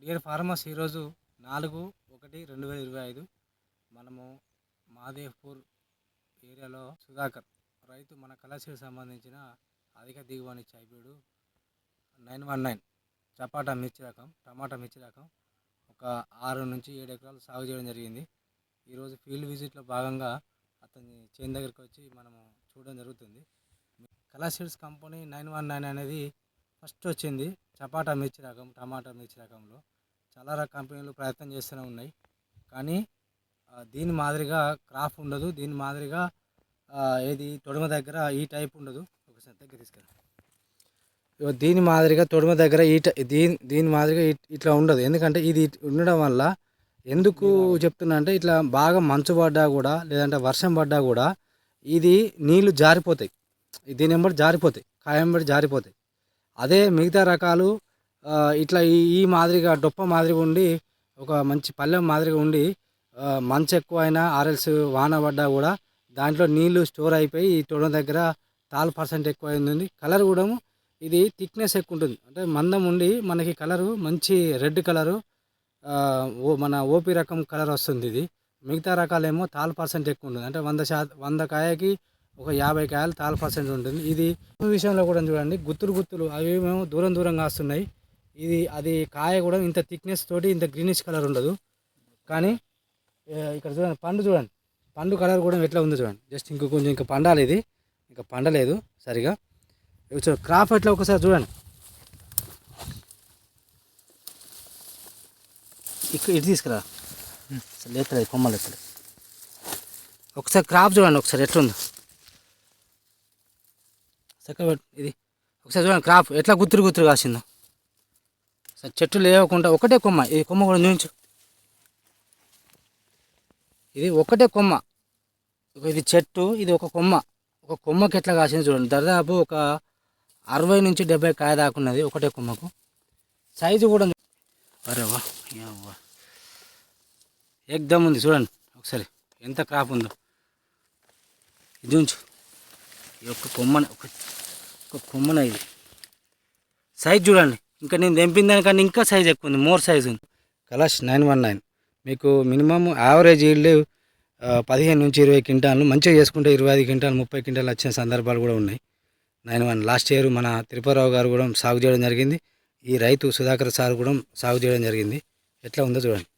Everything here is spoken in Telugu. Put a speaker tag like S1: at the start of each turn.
S1: డియర్ ఫార్మర్స్ ఈరోజు నాలుగు ఒకటి రెండు వేల ఇరవై ఐదు మనము మాదేవ్పూర్ ఏరియాలో సుధాకర్ రైతు మన కళాశాలకు సంబంధించిన అధిక దిగుబడి hybrid nine one nine Chapata మిర్చి రకం టమాటా మిర్చి రకం ఒక ఆరు నుంచి ఏడు ఎకరాలు సాగు చేయడం జరిగింది. ఈరోజు ఫీల్డ్ విజిట్లో భాగంగా అతని చేను దగ్గరికి వచ్చి మనము చూడడం జరుగుతుంది. కళాశీల్స్ కంపెనీ నైన్ వన్ నైన్ అనేది ఫస్ట్ వచ్చింది. చపాటా మిర్చి రకం టమాటా మిర్చి రకంలో చాలా రకాల కంపెనీలు ప్రయత్నం చేస్తూనే ఉన్నాయి. కానీ దీని మాదిరిగా క్రాప్ ఉండదు. దీని మాదిరిగా ఏది తొడమ దగ్గర ఈ టైప్ ఉండదు. ఒకసారి దగ్గర తీసుకెళ్ళి దీని మాదిరిగా తొడమ దగ్గర ఈ టై- దీని దీని మాదిరిగా ఇట్- ఇట్లా ఉండదు. ఎందుకంటే ఇది ఉండడం వల్ల ఎందుకు చెప్తున్నా అంటే ఇట్లా బాగా మంచు పడ్డా కూడా లేదంటే వర్షం పడ్డా కూడా ఇది నీళ్ళు జారిపోతాయి. దీని వెంబడి జారిపోతాయి. కాయ వెంబడి జారిపోతాయి. అదే మిగతా రకాలు ఇట్లా ఈ ఈ మాదిరిగా డొప్ప మాదిరిగా ఉండి ఒక మంచి పల్లెం మాదిరిగా ఉండి మంచు ఎక్కువ అయినా ఆర్ఎల్స్ వాన పడ్డా కూడా దాంట్లో నీళ్ళు స్టోర్ అయిపోయి ఈ తొడ దగ్గర తాల్ పర్సెంట్ ఎక్కువ ఉంది కలర్ కూడా ఇది థిక్నెస్ ఎక్కువ ఉంటుంది. అంటే మందం ఉండి మనకి కలరు మంచి రెడ్ కలరు ఓ మన ఓపీ రకం కలర్ వస్తుంది ఇది. మిగతా రకాలేమో తాల్ పర్సెంట్ ఎక్కువ ఉంటుంది. అంటే వంద శాతం వంద కాయకి ఒక యాభై కాయలు తాల్ పర్సెంట్ ఉంటుంది. ఇది విషయంలో కూడా చూడండి గుత్తులు గుత్తులు అవి ఏమో దూరం దూరంగా వస్తున్నాయి ఇది అది కాయ కూడా ఇంత థిక్నెస్ తోటి ఇంత గ్రీనిష్ కలర్ ఉండదు. కానీ ఇక్కడ చూడండి పండు చూడండి. పండు కలర్ కూడా ఎట్లా ఉందో చూడండి. జస్ట్ ఇంకో కొంచెం ఇంకా పండాలి ఇది. ఇంకా పండలేదు సరిగా. చూడండి క్రాప్ ఎట్లా ఒకసారి చూడండి. ఇక్కడ ఇటు తీసుకురా. లేతలేదు కొమ్మలు ఎత్తలేదు ఒకసారి క్రాప్ చూడండి ఒకసారి ఎట్లుందో. చక్కగా ఇది. ఒకసారి చూడండి క్రాప్ ఎట్లా గుత్తురు గుత్తురు కాసిందో. సార్ చెట్టు లేవకుండా ఒకటే కొమ్మ ఈ కొమ్మ కూడా చూపించు. ఇది ఒకటే కొమ్మ. ఇది చెట్టు ఇది ఒక కొమ్మ. ఒక కొమ్మకి ఎట్లా కాసింది చూడండి. దాదాపు ఒక అరవై నుంచి డెబ్బై కాయ దాకున్నది ఒకటే కొమ్మకు. సైజు కూడా ఉంది. అరే వా ఎగ్దమ్ ఉంది చూడండి ఒకసారి. ఎంత క్రాప్ ఉందో. ఇది ఉంచు. ఈ ఒక్క కొమ్మని ఒక ఒక కొమ్మన ఇది. సైజ్ చూడండి. ఇంకా నేను తెంపిన దానికన్నా ఇంకా సైజ్ ఎక్కువ ఉంది. మోర్ సైజ్ ఉంది. Kalash nine one nine. మీకు మినిమం యావరేజ్ ఈల్డ్ పదిహేను నుంచి ఇరవై క్వింటాలు మంచిగా చేసుకుంటే ఇరవై ఐదు క్వింటాలు ముప్పై క్వింటాలు వచ్చిన సందర్భాలు కూడా ఉన్నాయి. Nine one. లాస్ట్ ఇయర్ మన తిరుపతిరావు గారు కూడా సాగు చేయడం జరిగింది. ఈ రైతు సుధాకర్ సార్ కూడా సాగు చేయడం జరిగింది. ఎట్లా ఉందో చూడండి.